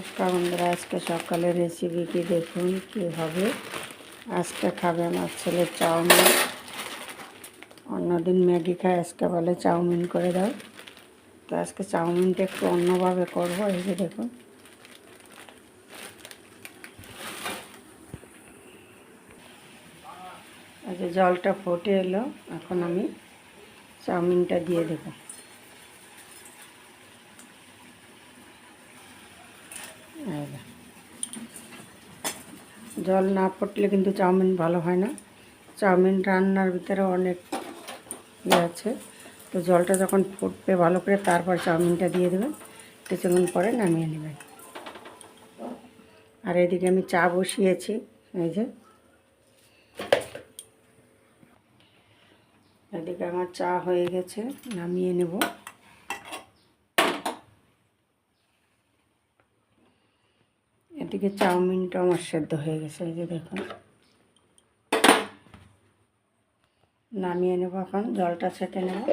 নমস্কার বন্ধুরা, আজকে সকালে রেসিপিটি দেখুন, কি হবে? আজকে খাবে আমার ছেলে চাউমিন। অন্যদিন ম্যাগি খায়, আজকে বলে চাউমিন করে দাও। তো আজকে চাউমিনটা একটু অন্যভাবে করব, এই যে দেখুন। আচ্ছা জলটা ফুটে এলো, এখন আমি চাউমিনটা দিয়ে দেবো। জল না ফুটলে কিন্তু চাউমিন ভালো হয় না। চাউমিন রান্নার ভিতরে অনেক ইয়ে আছে। তো জলটা যখন ফুটবে ভালো করে তারপর চাউমিনটা দিয়ে দেবেন। কিছুক্ষণ পরে নামিয়ে নেবেন। আর এদিকে আমি চা বসিয়েছি, এই যে। এদিকে আমার চা হয়ে গেছে, নামিয়ে নেব। এদিকে চাউমিনটা আমার সেদ্ধ হয়ে গেছে, এই যে দেখুন। নামিয়ে নেব এখন, জলটা ছেঁকে নেব।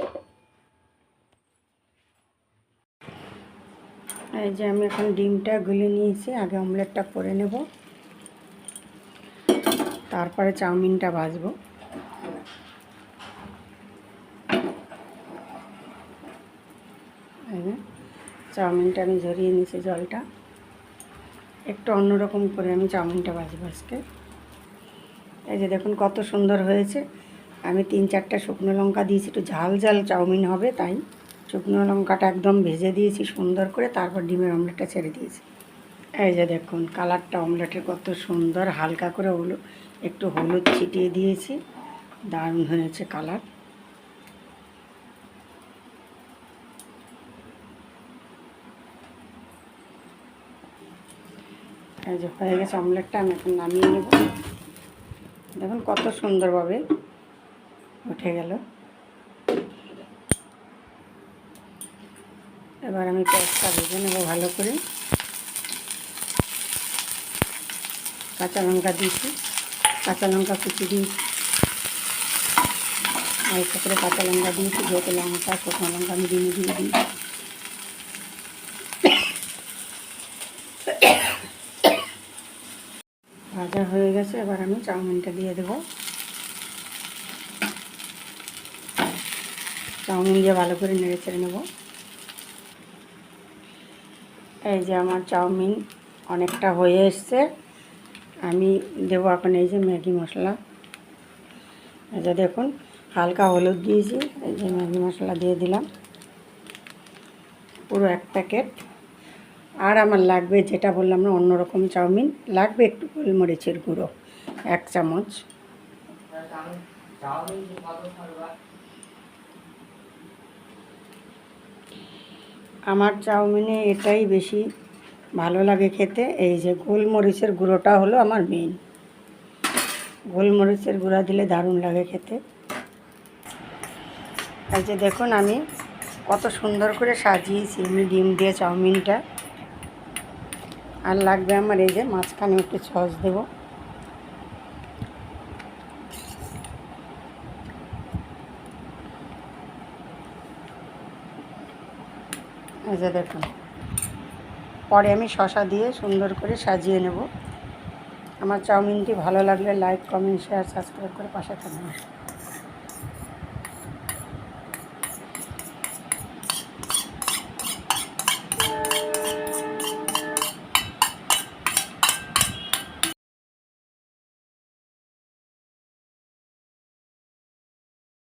এই যে আমি এখন ডিমটা গুলে নিয়েছি, আগে অমলেটটা করে নেব। তারপরে চাউমিনটা ভাজবো। চাউমিনটা আমি ঝরিয়ে নিয়েছি জলটা। একটু অন্যরকম করে আমি চাউমিনটা ভাজবো আজকে এই যে দেখুন কত সুন্দর হয়েছে। আমি তিন চারটা শুকনো লঙ্কা দিয়েছি, একটু ঝাল ঝাল চাউমিন হবে তাই। শুকনো লঙ্কাটা একদম ভেজে দিয়েছি সুন্দর করে, তারপর ডিমের অমলেটটা ছেড়ে দিয়েছি। এই যে দেখুন কালারটা, অমলেটের কত সুন্দর, হালকা করে হলুদ একটু হলুদ ছিটিয়ে দিয়েছি। দারুণ হয়েছে কালার। এই যে হয়ে গেছে অমলেটটা, আমি এখন নামিয়ে নেব। দেখুন কত সুন্দরভাবে উঠে গেল। এবার আমি পেঁয়াজটা ভেজে নেব ভালো করে। কাঁচা লঙ্কা দিয়েছি, কাঁচা লঙ্কা কুচি দিয়েছি অল্প করে কাঁচা লঙ্কা দিয়েছি, যেহেতু লঙ্কা শুকনো লঙ্কা আমি দিয়ে দিয়ে দিয়েছি ভাজা হয়ে গেছে, এবার আমি চাউমিনটা দিয়ে দেবো। চাউমিন দিয়ে ভালো করে নেড়ে ছেড়ে নেব। এই যে আমার চাউমিন অনেকটা হয়ে এসছে। আমি দেবো এখন এই যে ম্যাগি মশলা। এই যে দেখুন, হালকা হলুদ দিয়েছি, এই যে ম্যাগি মশলা দিয়ে দিলাম। পুরো এক প্যাকেট। আর আমার লাগবে যেটা বললাম না, অন্যরকম চাউমিন। লাগবে একটু গোলমরিচের গুঁড়ো, এক চামচ। আমার চাউমিনে এটাই বেশি ভালো লাগে খেতে, এই যে গোলমরিচের গুঁড়োটা হলো আমার মেন গোলমরিচের গুঁড়া দিলে দারুণ লাগে খেতে। এই যে দেখুন আমি কত সুন্দর করে সাজিয়েছি, আমি ডিম দিয়ে চাউমিনটা। আর লাগবে আমার এই যে মাঝখানে একটু সস দেবো। এই যে দেখুন, পরে আমি শশা দিয়ে সুন্দর করে সাজিয়ে নেব। আমার চাউমিনটি ভালো লাগলে লাইক, কমেন্ট, শেয়ার, সাবস্ক্রাইব করে পাশে থাকবেন।